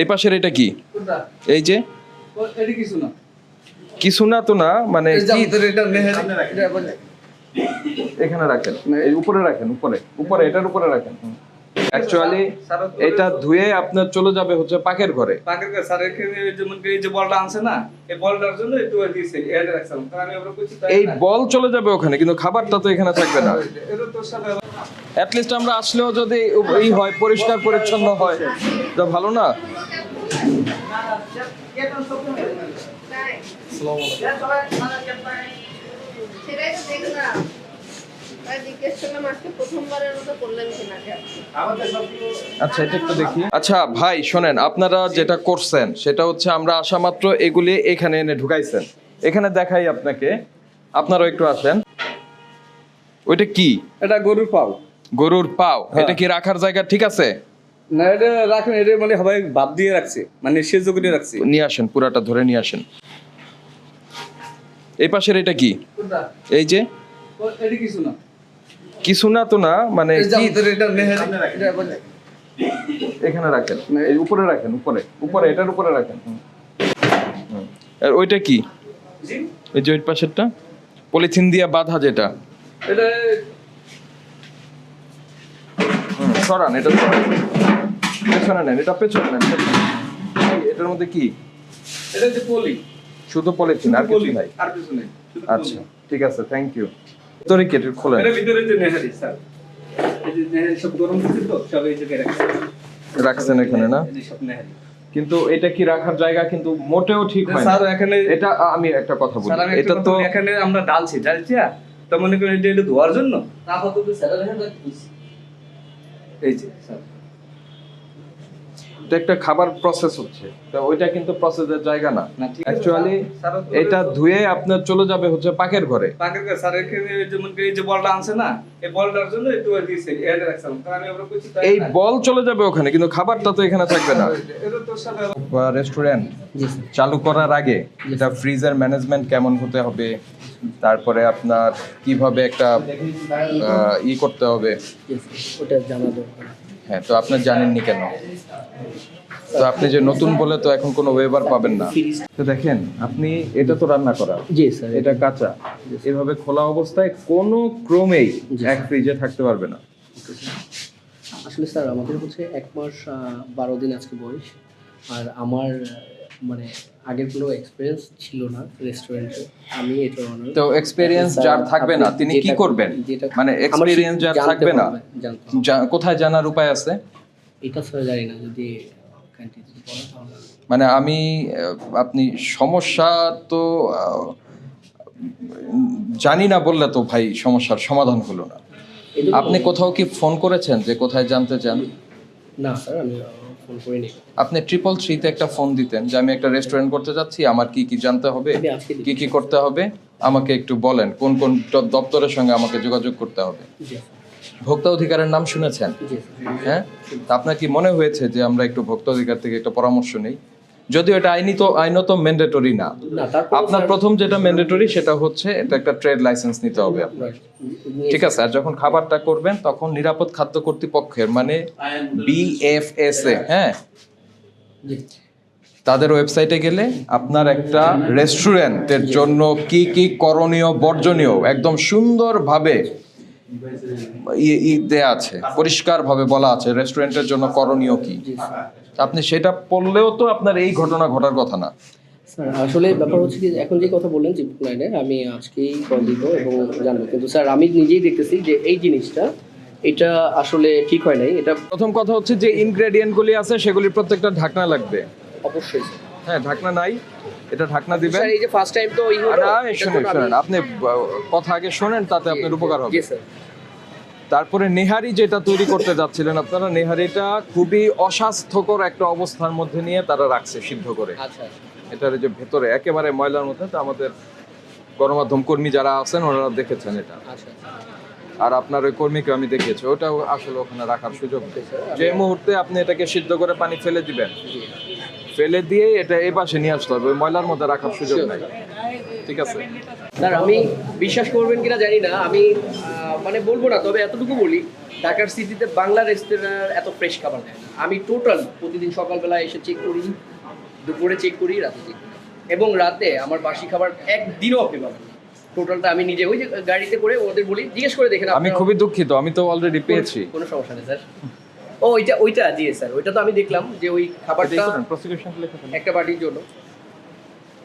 এই পাশের এটা কি? এই যে? কিছু না। তো না মানে এখানে রাখেন। উপরে রাখেন উপরে। উপরে এটার উপরে রাখেন। অ্যাকচুয়ালি এটা ধুয়ে আপনার চলে যাবে হচ্ছে পাকের ঘরে। পাকের স্যার এখানে এই যেমন এই যে বলটা আনছে না এই বলটার জন্য একটু দিয়েছে। এটা রাখছিলাম। আমি ওরা কইছি এই বল চলে যাবে ওখানে কিন্তু খাবারটা তো এখানে থাকবে না। এটা অ্যাটলিস্ট আমরা আসলেও যদি এই হয় পরিষ্কার পরিচ্ছন্ন হয় তা ভালো না? আচ্ছা এটা একটু দেখি। আচ্ছা ভাই শোনেন আপনারা যেটা করছেন সেটা হচ্ছে আমরা আসা মাত্র এগুলি এখানে এনে ঢুকাইছেন। এখানে দেখাই আপনাকে। আপনারাও একটু আসেন। ওইটা কি? এটা গরুর পাও গরুর পাও হ্যাঁ। এটা কি রাখার জায়গা ঠিক আছে? না এটা রাখেন এটা মানে সবাই ভাব দিয়ে রাখছে মানে সেদ্ধ করে রাখছে। নিয়ে আসেন পুরাটা ধরে নিয়ে আসেন। এই পাশের এটা কি? এই যে? এটা কিছু না। কিছু না তো না মানে এখানে রাখেন। উপরে রাখেন উপরে। উপরে এটার উপরে রাখেন। আর ওইটা কি? এই যে ওই পাশেরটা? পলিথিন দিয়া বাঁধা যেটা। এটা সরান এটা সরান। পেছনে নেন এটা পেছনে নেন এটার মধ্যে কি? এটা যে পলি। শুধু পলিথিন আর কিছু নাই? আর কিছু নেই আচ্ছা ঠিক আছে থ্যাংক ইউ ভিতরে কেটে খোলেন। এটা ভিতরে যে নেহারি স্যার। এই যে নেহারি সব গরম হচ্ছে তো সব এই জায়গায় রাখছে রাখছেন এখানে না? সব নেহারি। কিন্তু এটা কি রাখার জায়গা? কিন্তু মোটেও ঠিক হয় না। স্যার এখানে এটা আমি একটা কথা বলি। এটা তো এখানে আমরা ডালছি ডালছি আর তো মনে করি এটা ধোয়ার জন্য? আপাতত স্যার এখানে এই যে স্যার একটা খাবার প্রসেস হচ্ছে। তো ওইটা কিন্তু প্রসেসের জায়গা না। অ্যাকচুয়ালি এটা ধুয়ে আপনার চলে যাবে হচ্ছে পাকের ঘরে। পাকের কাছে স্যার এখানে যেমন এই যে বলটা আনছে না এই বলটার জন্য একটু দিয়েছে এটা রাখছিলাম কারণ আমি ওরা কইছি তাই এই বল চলে যাবে ওখানে কিন্তু খাবারটা তো এখানে থাকবে না। রেস্টুরেন্ট চালু করার আগে এটা ফ্রিজের ম্যানেজমেন্ট কেমন হতে হবে তারপরে আপনার কীভাবে একটা ই করতে হবে। ওটা জানা দরকার। হ্যাঁ তো আপনি জানেননি কেন? তো আপনি যে নতুন বলে তো এখন কোনো ওয়েবার পাবেন না। তো দেখেন আপনি এটা তো রান্না করা। জি স্যার এটা কাঁচা। এভাবে খোলা অবস্থায় কোনো ক্রমেই এক ফ্রিজে থাকতে পারবে না। আসলে স্যার আমাদের হচ্ছে এক মাস বারো দিন আজকে বয়স। আর আমার মানে আগের কোনো এক্সপিরিয়েন্স ছিল না রেস্টুরেন্টে আমি এটা তো এক্সপেরিয়েন্স যার থাকবে না তিনি কি করবেন মানে এক্সপেরিয়েন্স যার থাকবে না কোথায় জানার উপায় আছে? এটা স্যার জানি না যদি মানে আমি আপনি সমস্যা তো জানি না বললে তো ভাই সমস্যার সমাধান হলো না। আপনি কোথাও কি ফোন করেছেন যে কোথায় জানতে চান? না স্যার আমি ফোন করিনি আপনি ট্রিপল থ্রিতে একটা ফোন দিতেন যে আমি একটা রেস্টুরেন্ট করতে যাচ্ছি আমার কি কি জানতে হবে। কি কি করতে হবে? আমাকে একটু বলেন কোন কোন দপ্তরের সঙ্গে আমাকে যোগাযোগ করতে হবে? ভোক্তা অধিকারের নাম শুনেছেন? হ্যাঁ? তা আপনার কি মনে হয়েছে যে আমরা একটু ভোক্তা অধিকার থেকে একটা পরামর্শ নেই? যদিও এটা আইনি তো আইনত ম্যান্ডেটরি না। আপনার প্রথম যেটা ম্যান্ডেটরি সেটা হচ্ছে এটা একটা ট্রেড লাইসেন্স নিতে হবে আপনার। ঠিক আছে আর যখন খাবারটা করবেন তখন নিরাপদ খাদ্য কর্তৃপক্ষের মানে বিএফএসএ হ্যাঁ? তাদের ওয়েবসাইটে গেলে আপনার একটা রেস্টুরেন্টের জন্য কি কি করণীয় বর্জনীয় একদম সুন্দরভাবে দেয়া আছে। পরিষ্কারভাবে বলা আছে রেস্টুরেন্টের জন্য করণীয় কি? আপনি সেটা পড়লেও তো আপনার এই ঘটনা ঘটার কথা না। স্যার আসলে ব্যাপার হচ্ছে কি এখন যে কথা বললেন জিপ লাইনে আমি আজকেই কল দিব এবং জানব। কিন্তু স্যার আমি নিজেই দেখতেছি যে এই জিনিসটা এটা আসলে ঠিক হয় নাই। এটা প্রথম কথা হচ্ছে যে ইনগ্রেডিয়েন্ট গুলি আছে সেগুলির প্রত্যেকটা ঢাকনা লাগবে। অবশ্যই হ্যাঁ ঢাকনা নাই। এটা ঢাকনা দিবেন। স্যার এই যে ফার্স্ট টাইম তো ই হলো না শোনেন। শোনেন আপনি কথা আগে শোনেন তাতে আপনার উপকার হবে। জি স্যার। তারপরে নেহারি যেটা তৈরি করতে যাচ্ছিলেন আপনারা নেহারিটা খুবই অস্বাস্থ্যকর একটা অবস্থার মধ্যে নিয়ে তারা রাখছে সিদ্ধ করে। আচ্ছা এটার যে ভেতরে একেবারে ময়লার মধ্যে তো আমাদের গণমাধ্যম কর্মী যারা আছেন ওনারা দেখেছেন এটা। আচ্ছা আর আপনার ওই কর্মীকে আমি দেখিয়েছি ওটাও আসলে ওখানে রাখার সুযোগ যে মুহূর্তে আপনি এটাকে সিদ্ধ করে পানি ফেলে দিবেন। ফেলে দিয়ে এটা এই পাশে নিয়ে আসতে হবে ময়লার মধ্যে রাখার সুযোগ নাই। ঠিক আছে? স্যার আমি বিশ্বাস করবেন কিনা জানি না আমি মানে বলব না তবে এতটুকু বলি ঢাকার সিটিতে বাংলা রেস্তোরাঁ এত ফ্রেশ খাবার আমি টোটাল প্রতিদিন সকালবেলা এসে চেক করি দুপুরে চেক করি রাতে চেক করি। এবং রাতে আমার বাসি খাবার একদিনও আপনি পাবেন টোটালটা আমি নিজে ওই যে গাড়িতে করে ওদের বলি জিজ্ঞেস করে দেখেন আমি খুবই দুঃখিত আমি তো অলরেডি পেয়েছি। কোনো সমস্যা নেই স্যার। ও ওইটা ওইটা জি স্যার ওইটা তো আমি দেখলাম যে ওই খাবারটা একটা পার্টির জন্য।